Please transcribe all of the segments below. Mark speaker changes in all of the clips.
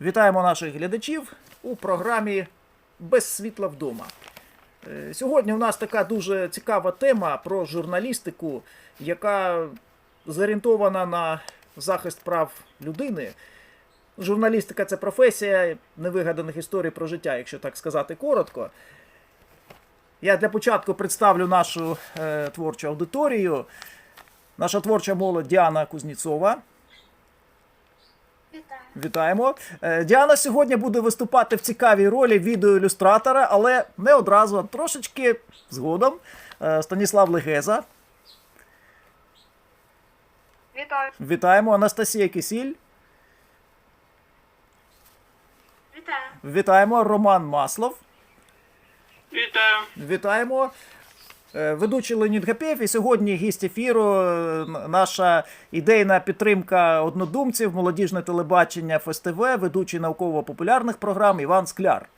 Speaker 1: Вітаємо наших глядачів у програмі Без світла вдома. Е, Сьогодні у нас така дуже цікава тема про журналістику, яка зорієнтована на захист прав людини. Журналістика це професія невигаданих історій про життя, якщо так сказати коротко. Я для початку представлю нашу е, творчу аудиторію. Наша творча молодь Діана Кузніцова.
Speaker 2: Вітаю.
Speaker 1: Вітаємо. Е, Діана сьогодні буде виступати в цікавій ролі відеоілюстратора, але не одразу, а трошечки згодом. Е, Станіслав Легеза.
Speaker 2: Вітаю.
Speaker 1: Вітаємо. Анастасія Кисіль.
Speaker 2: Вітаю.
Speaker 1: Вітаємо. Роман Маслов.
Speaker 3: Вітаю.
Speaker 1: Вітаємо. Е, Ведучий Леонід Гапєв. І сьогодні гість ефіру е, наша ідейна підтримка однодумців, молодіжне телебачення ФСТВ, ведучий науково-популярних програм Іван Скляр.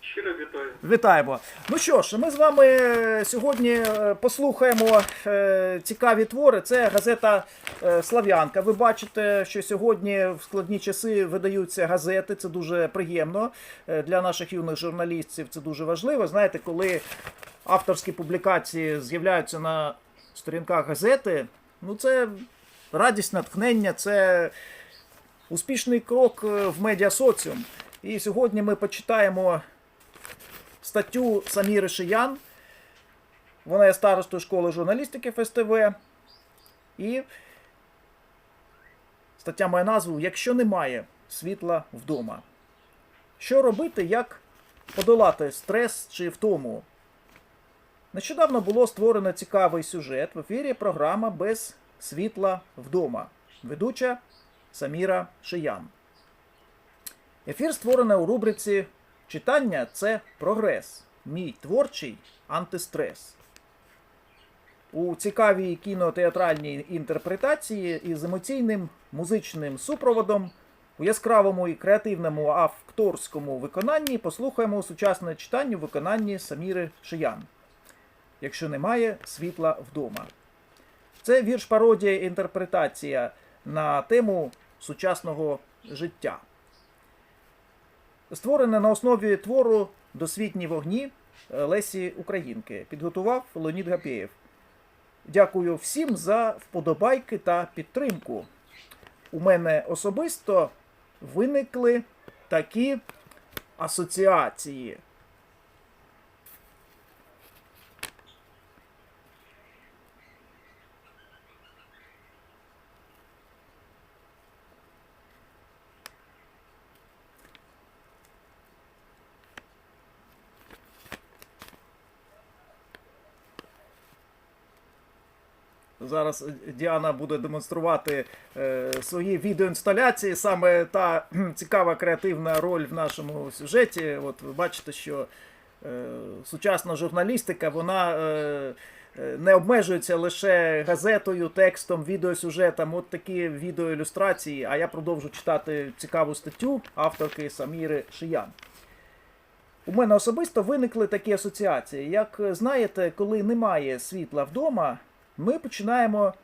Speaker 3: Щиро вітаю.
Speaker 1: Вітаємо. Ну що ж, ми з вами е, сьогодні послухаємо цікаві твори. Це газета Слав'янка. Ви бачите, що сьогодні в складні часи видаються газети. Це дуже приємно для наших юних журналістів. Це дуже важливо. Знаєте, коли авторські публікації з'являються на сторінках газети, ну це радість, натхнення, це успішний крок е, в медіасоціум. І сьогодні ми почитаємо статтю Саміри Шиян. Вона є старостою школи журналістики ФСТВ. І стаття має назву Якщо немає світла вдома. Що робити, як подолати стрес чи втому? Нещодавно було створено цікавий сюжет в ефірі програма Без світла вдома. Ведуча Саміра Шиян. Ефір створено у рубриці Читання це прогрес. Мій творчий антистрес. У цікавій кінотеатральній інтерпретації із емоційним музичним супроводом у яскравому і креативному авторському виконанні послухаємо сучасне читання у виконанні Саміри Шиян. Якщо немає світла вдома. Це вірш пародія інтерпретація на тему сучасного життя створене на основі твору Досвітні вогні Лесі Українки. Підготував Леонід Гапєєв. Дякую всім за вподобайки та підтримку. У мене особисто виникли такі асоціації. Зараз е, Діана буде демонструвати е, свої відеоінсталяції. Саме та цікава креативна роль в нашому сюжеті. От ви бачите, що е, сучасна журналістика вона е, е, не обмежується лише газетою, текстом, відеосюжетом. От такі відеоілюстрації. А я продовжу читати цікаву статтю авторки Саміри Шиян. У мене особисто виникли такі асоціації. Як е, знаєте, коли немає світла вдома, ми починаємо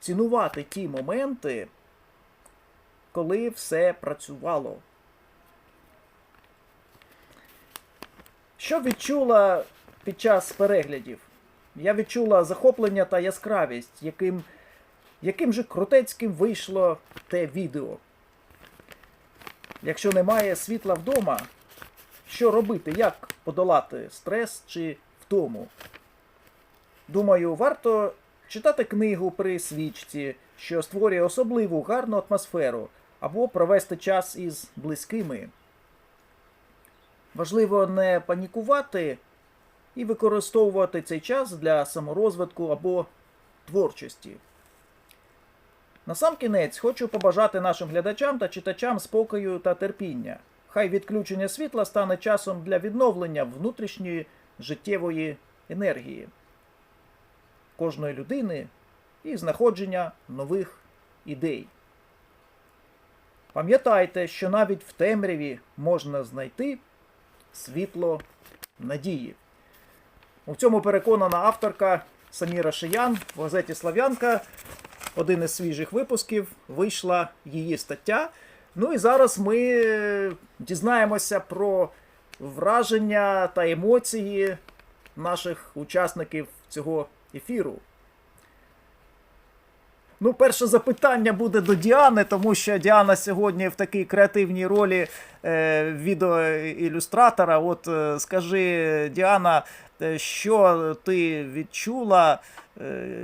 Speaker 1: цінувати ті моменти, коли все працювало. Що відчула під час переглядів? Я відчула захоплення та яскравість, яким, яким же крутецьким вийшло те відео. Якщо немає світла вдома, що робити? Як подолати стрес чи втому? Думаю, варто читати книгу при свічці, що створює особливу гарну атмосферу, або провести час із близькими. Важливо не панікувати і використовувати цей час для саморозвитку або творчості. Насамкінець хочу побажати нашим глядачам та читачам спокою та терпіння. Хай відключення світла стане часом для відновлення внутрішньої життєвої енергії кожної людини і знаходження нових ідей. Пам'ятайте, що навіть в темряві можна знайти світло надії. У цьому переконана авторка Саміра Шиян в газеті Слав'янка. Один із свіжих випусків вийшла її стаття. Ну і зараз ми е, дізнаємося про враження та емоції наших учасників цього ефіру. Ну, перше запитання буде до Діани, тому що Діана сьогодні в такій креативній ролі е, відеоілюстратора. От е, скажи, Діана, е, що ти відчула, е,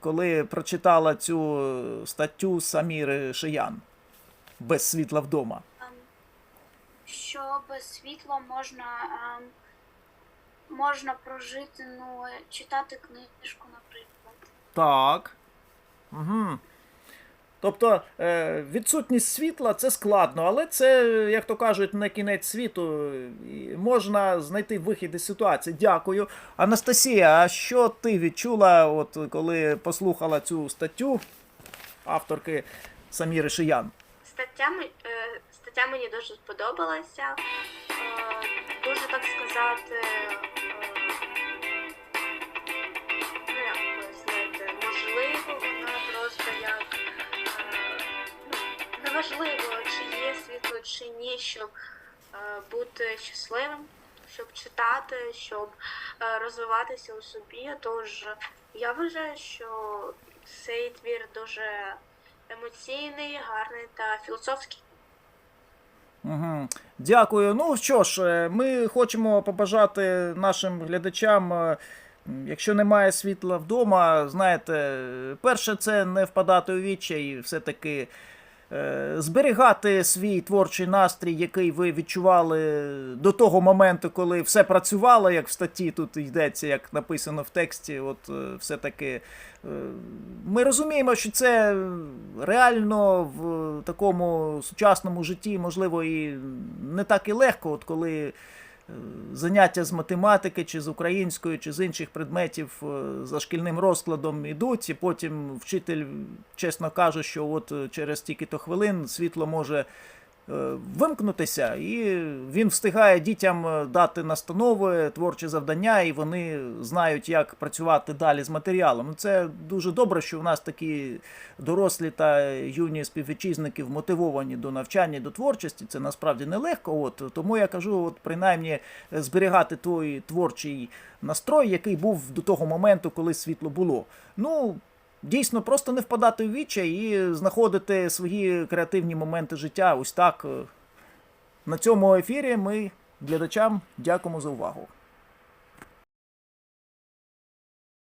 Speaker 1: коли прочитала цю статтю Саміри Шиян без світла вдома?
Speaker 4: Ем, що без світла можна, ем, можна прожити, ну, читати книжку, наприклад.
Speaker 1: Так. Угу. Тобто е, відсутність світла це складно, але це, як то кажуть, не кінець світу. Можна знайти вихід із ситуації. Дякую. Анастасія, а що ти відчула, от коли послухала цю статтю авторки Саміри Шиян?
Speaker 2: Стаття, е, стаття мені дуже сподобалася. Е, дуже так сказати. Світло, чи ні, щоб е, бути щасливим, щоб читати, щоб е, розвиватися у собі. Тож я вважаю, що цей твір дуже емоційний, гарний та філософський.
Speaker 1: Угу. Дякую. Ну що ж, е, ми хочемо побажати нашим глядачам. Якщо немає світла вдома, знаєте, перше це не впадати у відчай, все-таки е, зберігати свій творчий настрій, який ви відчували до того моменту, коли все працювало, як в статті тут йдеться, як написано в тексті. От е, все-таки е, ми розуміємо, що це реально в такому сучасному житті, можливо, і не так і легко, от коли е, заняття з математики, чи з української, чи з інших предметів е, за шкільним розкладом ідуть, і потім вчитель чесно каже, що от е, через стільки-то хвилин світло може вимкнутися, і він встигає дітям е, дати настанови, творчі завдання, і вони знають, як працювати далі з матеріалом. Ну, Це дуже добре, що у нас такі дорослі та юні співвітчизники вмотивовані до навчання, до творчості. Це насправді нелегко. От тому я кажу, от принаймні е, зберігати той творчий настрой, який був до того моменту, коли світло було. Ну. Дійсно, просто не впадати в віччя і знаходити свої креативні моменти життя. Ось так. На цьому ефірі ми глядачам дякуємо за увагу.